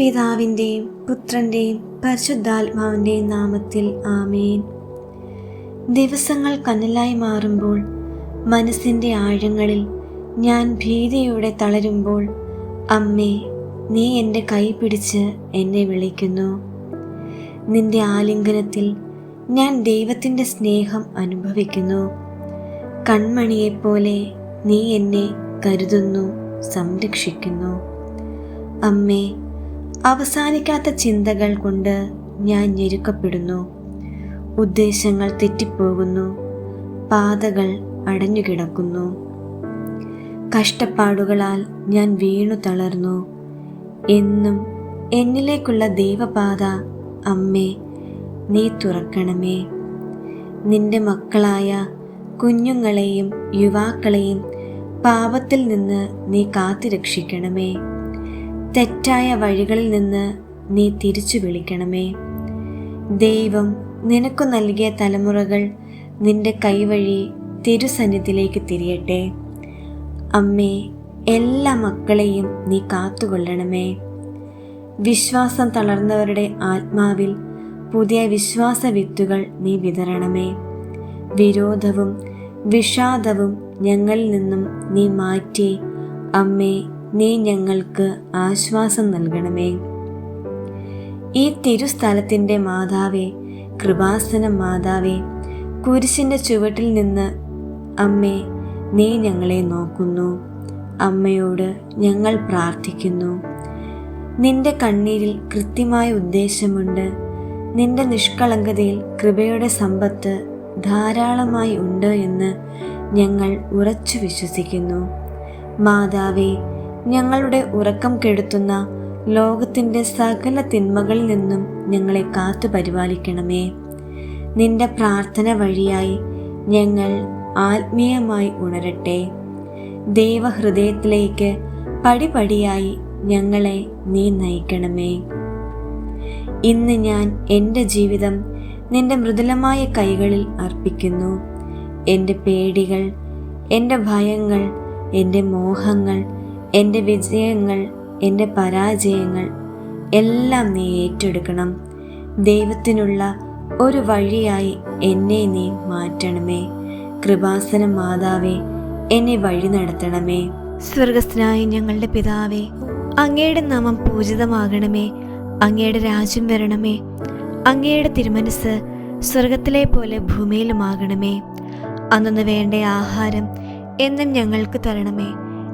പിതാവിന്റെയും പുത്രന്റെയും പരിശുദ്ധാത്മാവിന്റെയും നാമത്തിൽ ആമേൻ. ദിവസങ്ങൾ കനലായി മാറുമ്പോൾ മനസ്സിന്റെ ആഴങ്ങളിൽ ഞാൻ ഭീതിയോടെ തളരുമ്പോൾ അമ്മേ നീ എന്റെ കൈ പിടിച്ച് എന്നെ വിളിക്കുന്നു. നിന്റെ ആലിംഗനത്തിൽ ഞാൻ ദൈവത്തിന്റെ സ്നേഹം അനുഭവിക്കുന്നു. കൺമണിയെപ്പോലെ നീ എന്നെ കരുതുന്നു സംരക്ഷിക്കുന്നു. അമ്മേ അവസാനിക്കാത്ത ചിന്തകൾ കൊണ്ട് ഞാൻ ഞെരുക്കപ്പെടുന്നു. ഉദ്ദേശങ്ങൾ തെറ്റിപ്പോകുന്നു. പാതകൾ അടഞ്ഞുകിടക്കുന്നു. കഷ്ടപ്പാടുകളാൽ ഞാൻ വീണു തളർന്നു. എന്നും എന്നിലേക്കുള്ള ദൈവപാത അമ്മേ നീ തുറക്കണമേ. നിന്റെ മക്കളായ കുഞ്ഞുങ്ങളെയും യുവാക്കളെയും പാപത്തിൽ നിന്ന് നീ കാത്തുരക്ഷിക്കണമേ. തെറ്റായ വഴികളിൽ നിന്ന് നീ തിരിച്ചു വിളിക്കണമേ. ദൈവം നിനക്കു നൽകിയ തലമുറകൾ നിന്റെ കൈവഴി തിരുസന്നിധിയിലേക്ക് തിരിയട്ടെ. അമ്മേ എല്ലാ മക്കളെയും നീ കാത്തുകൊള്ളണമേ. വിശ്വാസം തളർന്നവരുടെ ആത്മാവിൽ പുതിയ വിശ്വാസ വിത്തുകൾ നീ വിതരണമേ. വിരോധവും വിഷാദവും ഞങ്ങളിൽ നിന്നും നീ മാറ്റി. അമ്മേ നീ ഞങ്ങൾക്ക് ആശ്വാസം നൽകണമേ. ഈ തിരുസ്ഥലത്തിന്റെ മാതാവേ കൃപാസന മാതാവേ കുരിശിന്റെ ചുവട്ടിൽ നിന്ന് അമ്മേ നീ ഞങ്ങളെ നോക്കുന്നു. അമ്മയോട് ഞങ്ങൾ പ്രാർത്ഥിക്കുന്നു. നിന്റെ കണ്ണീരിൽ കൃത്യമായ ഉദ്ദേശമുണ്ട്. നിന്റെ നിഷ്കളങ്കതയിൽ കൃപയുടെ സമ്പത്ത് ധാരാളമായി ഉണ്ട് എന്ന് ഞങ്ങൾ ഉറച്ചു വിശ്വസിക്കുന്നു. മാതാവേ ഞങ്ങളുടെ ഉറക്കം കെടുത്തുന്ന ലോകത്തിന്റെ സകല തിന്മകളിൽ നിന്നും ഞങ്ങളെ കാത്തു പരിപാലിക്കണമേ. നിന്റെ പ്രാർത്ഥന വഴിയായി ഞങ്ങൾ ആത്മീയമായി ഉണരട്ടെ. ദൈവഹൃദയത്തിലേക്ക് പടിപടിയായി ഞങ്ങളെ നീ നയിക്കണമേ. ഇന്ന് ഞാൻ എന്റെ ജീവിതം നിന്റെ മൃദുലമായ കൈകളിൽ അർപ്പിക്കുന്നു. എന്റെ പേടികൾ എന്റെ ഭയങ്ങൾ എന്റെ മോഹങ്ങൾ എന്റെ വിജയങ്ങൾ എന്റെ പരാജയങ്ങൾ എല്ലാം നീ ഏറ്റെടുക്കണം. ദൈവത്തിനുള്ള ഒരു വഴിയായി എന്നെ നീ മാറ്റണമേ. കൃപാസന മാതാവേ എന്നെ വഴി നടത്തണമേ. സ്വർഗസ്ഥനായ ഞങ്ങളുടെ പിതാവേ അങ്ങയുടെ നാമം പൂജിതമാകണമേ. അങ്ങയുടെ രാജ്യം വരണമേ. അങ്ങയുടെ തിരുമനസ് സ്വർഗത്തിലെ പോലെ ഭൂമിയിലുമാകണമേ. അന്നു വേണ്ട ആഹാരം എന്നും ഞങ്ങൾക്ക് തരണമേ.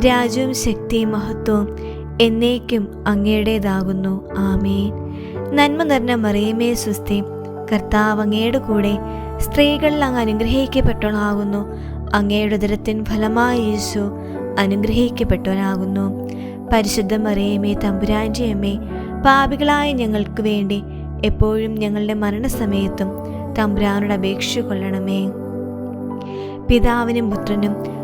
രാജ്യവും ശക്തിയും മഹത്വവും എന്നേക്കും അങ്ങയുടേതാകുന്നു. ആമേൻ. നന്മ നിറഞ്ഞ മറിയമേ സുസ്ഥി കർത്താവ് അങ്ങയുടെ കൂടെ സ്ത്രീകളിൽ അങ്ങ് അനുഗ്രഹിക്കപ്പെട്ടവളാകുന്നു അങ്ങയുടെ ഉദരത്തിൻ ഫലമായ യേശു അനുഗ്രഹിക്കപ്പെട്ടവനാകുന്നു. പരിശുദ്ധ മറിയമേ തമ്പുരാന്റെ അമ്മേ പാപികളായ ഞങ്ങൾക്ക് വേണ്ടി എപ്പോഴും ഞങ്ങളുടെ മരണസമയത്തും തമ്പുരാനോട് അപേക്ഷ കൊള്ളണമേ. പിതാവിനും പുത്രനും